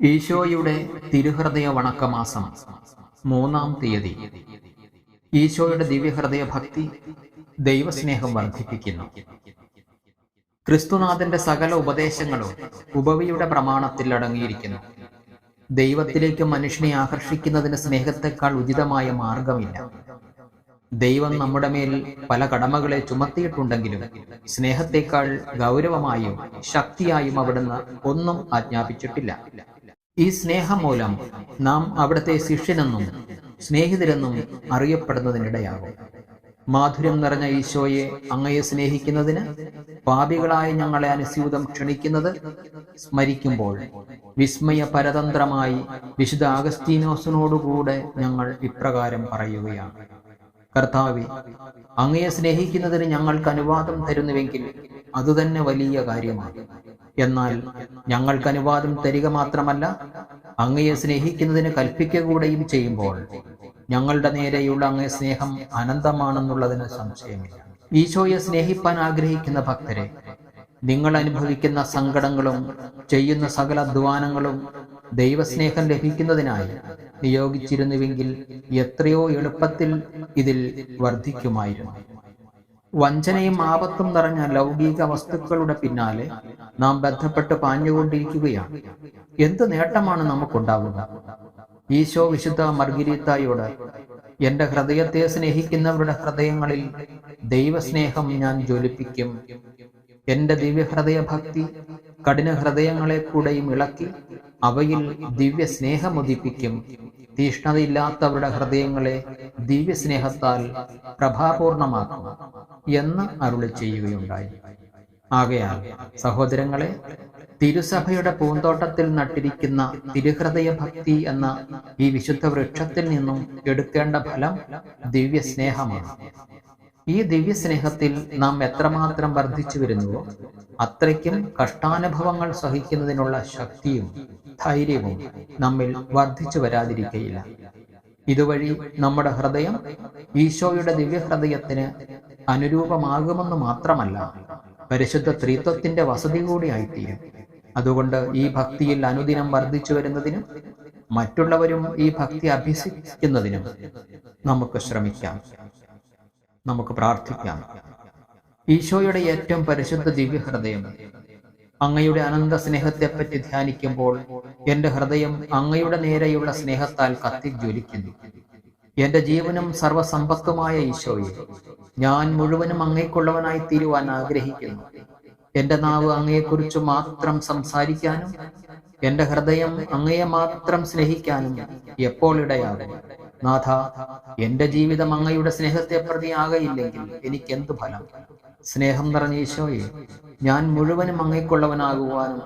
ഈശോയുടെ തിരുഹൃദയ വണക്കമാസം മൂന്നാം തീയതി. ഈശോയുടെ ദിവ്യഹൃദയ ഭക്തി ദൈവസ്നേഹം വർദ്ധിപ്പിക്കുന്നു. ക്രിസ്തുനാഥന്റെ സകല ഉപദേശങ്ങളും ഉപവിയുടെ പ്രമാണത്തിൽ അടങ്ങിയിരിക്കുന്നു. ദൈവത്തിലേക്ക് മനുഷ്യനെ ആകർഷിക്കുന്നതിന് സ്നേഹത്തെക്കാൾ ഉചിതമായ മാർഗമില്ല. ദൈവം നമ്മുടെ മേൽ പല കടമകളെ ചുമത്തിയിട്ടുണ്ടെങ്കിലും സ്നേഹത്തെക്കാൾ ഗൗരവമായും ശക്തിയായും അവിടുന്ന് ഒന്നും ആജ്ഞാപിച്ചിട്ടില്ല. ഈ സ്നേഹം മൂലം നാം അവിടുത്തെ ശിഷ്യനെന്നും സ്നേഹിതരെന്നും അറിയപ്പെടുന്നതിനിടയാകും. മാധുര്യം നിറഞ്ഞ ഈശോയെ അങ്ങയെ സ്നേഹിക്കുന്നതിന് പാപികളായ ഞങ്ങളെ അനുസ്യൂതം ക്ഷണിക്കുന്നത് സ്മരിക്കുമ്പോൾ വിസ്മയ പരതന്ത്രമായി വിശുദ്ധ അഗസ്റ്റീനോസിനോടുകൂടെ ഞങ്ങൾ ഇപ്രകാരം പറയുകയാണ്. കർത്താവെ അങ്ങയെ സ്നേഹിക്കുന്നതിന് ഞങ്ങൾക്ക് അനുവാദം തരുന്നുവെങ്കിൽ അതുതന്നെ വലിയ കാര്യമാണ്. എന്നാൽ ഞങ്ങൾക്ക് അനുവാദം തരിക മാത്രമല്ല അങ്ങയെ സ്നേഹിക്കുന്നതിന് കൽപ്പിക്കുക കൂടെയും ചെയ്യുമ്പോൾ ഞങ്ങളുടെ നേരെയുള്ള അങ്ങേ സ്നേഹം അനന്തമാണെന്നുള്ളതിന് സംശയമില്ല. ഈശോയെ സ്നേഹിപ്പാൻ ആഗ്രഹിക്കുന്ന ഭക്തരെ നിങ്ങൾ അനുഭവിക്കുന്ന സങ്കടങ്ങളും ചെയ്യുന്ന സകല അധ്വാനങ്ങളും ദൈവസ്നേഹം ലഭിക്കുന്നതിനായി നിയോഗിച്ചിരുന്നുവെങ്കിൽ എത്രയോ എളുപ്പത്തിൽ ഇതിൽ വർദ്ധിക്കുമായിരുന്നു. വഞ്ചനയും ആപത്തും നിറഞ്ഞ ലൗകിക വസ്തുക്കളുടെ പിന്നാലെ നാം ബന്ധപ്പെട്ട് പാഞ്ഞുകൊണ്ടിരിക്കുകയാണ്. എന്ത് നേട്ടമാണ് നമുക്കുണ്ടാവുക? ഈശോ വിശുദ്ധ മർഗിരീത്തായോട് എന്റെ ഹൃദയത്തെ സ്നേഹിക്കുന്നവരുടെ ഹൃദയങ്ങളിൽ ദൈവസ്നേഹം ഞാൻ ജ്വലിപ്പിക്കും. എന്റെ ദിവ്യഹൃദയ ഭക്തി കഠിന ഹൃദയങ്ങളെ കൂടെയും ഇളക്കി അവയിൽ ദിവ്യ സ്നേഹമുദിപ്പിക്കും തീഷ്ണതയില്ലാത്തവരുടെ ഹൃദയങ്ങളെ ദിവ്യസ്നേഹത്താൽ പ്രഭാപൂർണമാക്കും. എന്ന് അരുളി ചെയ്യുകയുണ്ടായി. ആകയാൽ സഹോദരങ്ങളെ തിരുസഭയുടെ പൂന്തോട്ടത്തിൽ നട്ടിരിക്കുന്ന തിരുഹൃദയ ഭക്തി എന്ന ഈ വിശുദ്ധ വൃക്ഷത്തിൽ നിന്നും എടുക്കേണ്ട ഫലം ദിവ്യ സ്നേഹമാണ് ഈ ദിവ്യ സ്നേഹത്തിൽ നാം എത്രമാത്രം വർദ്ധിച്ചു വരുന്നുവോ അത്രയ്ക്കും കഷ്ടാനുഭവങ്ങൾ സഹിക്കുന്നതിനുള്ള ശക്തിയും ധൈര്യവും നമ്മിൽ വർദ്ധിച്ചു വരാതിരിക്കയില്ല. ഇതുവഴി നമ്മുടെ ഹൃദയം ഈശോയുടെ ദിവ്യഹൃദയത്തിന് അനുരൂപമാകുമെന്ന് മാത്രമല്ല പരിശുദ്ധ ത്രിത്വത്തിന്റെ വസതി കൂടിയായിത്തീരും അതുകൊണ്ട് ഈ ഭക്തിയിൽ അനുദിനം വർദ്ധിച്ചു വരുന്നതിനും മറ്റുള്ളവരും ഈ ഭക്തി അഭ്യസിക്കുന്നതിനും നമുക്ക് ശ്രമിക്കാം. നമുക്ക് പ്രാർത്ഥിക്കാം. ഈശോയുടെ ഏറ്റവും പരിശുദ്ധ ദിവ്യഹൃദയം അങ്ങയുടെ അനന്ത സ്നേഹത്തെപ്പറ്റി ധ്യാനിക്കുമ്പോൾ എന്റെ ഹൃദയം അങ്ങയുടെ നേരെയുള്ള സ്നേഹത്താൽ കത്തിജ്വലിക്കുന്നു. എന്റെ ജീവനും സർവസമ്പത്തുമായ ഈശോയെ ഞാൻ മുഴുവനും അങ്ങേക്കുള്ളവനായി തീരുവാൻ ആഗ്രഹിക്കുന്നു. എന്റെ നാവ് അങ്ങയെക്കുറിച്ച് മാത്രം സംസാരിക്കാനും എന്റെ ഹൃദയം അങ്ങയെ മാത്രം സ്നേഹിക്കാനും എപ്പോൾ ഇടയാകും? നാഥ എന്റെ ജീവിതം അങ്ങയുടെ സ്നേഹത്തെ പ്രതി ആകയില്ലെങ്കിൽ എനിക്ക് എന്ത് ഫലം? സ്നേഹം നിറഞ്ഞ ഈശോയെ ഞാൻ മുഴുവനും അങ്ങേക്കുള്ളവനാകുവാനും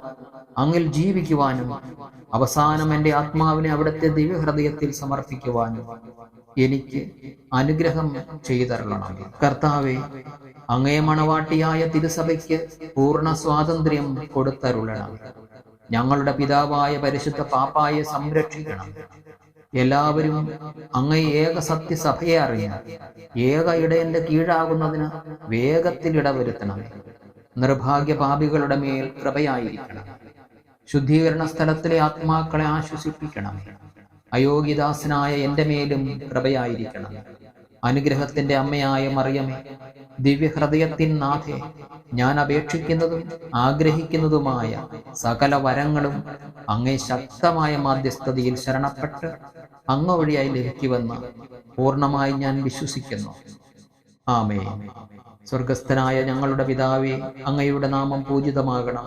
അങ്ങിൽ ജീവിക്കുവാനും അവസാനം എന്റെ ആത്മാവിനെ അവിടുത്തെ ദിവ്യഹൃദയത്തിൽ സമർപ്പിക്കുവാനും എനിക്ക് അനുഗ്രഹം ചെയ്തരണം കർത്താവെ അങ്ങേ മണവാട്ടിയായ തിരുസഭയ്ക്ക് പൂർണ സ്വാതന്ത്ര്യം കൊടുത്തരുളണം ഞങ്ങളുടെ പിതാവായ പരിശുദ്ധ പാപ്പായെ സംരക്ഷിക്കണം. എല്ലാവരും അങ്ങേ ഏക സത്യസഭയെ അറിയണം. ഏക ഇടയന്റെ കീഴാകുന്നതിന് വേഗത്തിൽ ഇടവരുത്തണം. നിർഭാഗ്യ പാപികളുടെ മേൽ കൃപയായിരിക്കണം. ശുദ്ധീകരണ സ്ഥലത്തിലെ ആത്മാക്കളെ ആശ്വസിപ്പിക്കണം. അയോഗ്യദാസനായ എന്റെ മേലും കൃപയായിരിക്കണം. അനുഗ്രഹത്തിന്റെ അമ്മയായ മറിയമേ ദിവ്യഹൃദയത്തിൻ നാഥേ ഞാൻ അപേക്ഷിക്കുന്നതും ആഗ്രഹിക്കുന്നതുമായ സകല വരങ്ങളും അങ്ങേ ശക്തമായ മാധ്യസ്ഥതയിൽ ശരണപ്പെട്ട് അങ്ങ് വഴിയായി ലഭിക്കുമെന്ന് പൂർണമായി ഞാൻ വിശ്വസിക്കുന്നു. ആമേ സ്വർഗസ്ഥനായ ഞങ്ങളുടെ പിതാവേ അങ്ങയുടെ നാമം പൂജിതമാകണം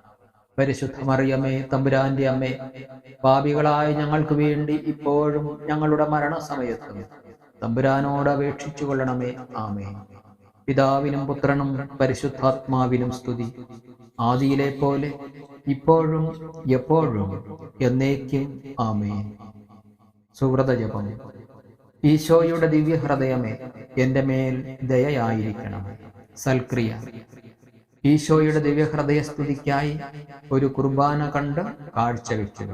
പരിശുദ്ധ മറിയമേ തമ്പുരാന്റെ അമ്മേ പാപികളായ ഞങ്ങൾക്ക് വേണ്ടി ഇപ്പോഴും ഞങ്ങളുടെ മരണസമയത്തും തമ്പുരാനോട് അപേക്ഷിച്ചു കൊള്ളണമേ. ആമേ പിതാവിനും പുത്രനും പരിശുദ്ധാത്മാവിനും സ്തുതി. ആദിയിലെ പോലെ ഇപ്പോഴും എപ്പോഴും എന്നേക്കും ആമേ സുഹൃതജപം ഈശോയുടെ ദിവ്യഹൃദയമേ എന്റെ മേൽ ദയയായിരിക്കണം. സൽക്രിയ. ഈശോയുടെ ദിവ്യഹൃദയ സ്തുതിക്കായി ഒരു കുർബാന കണ്ട് കാഴ്ചവെച്ചു.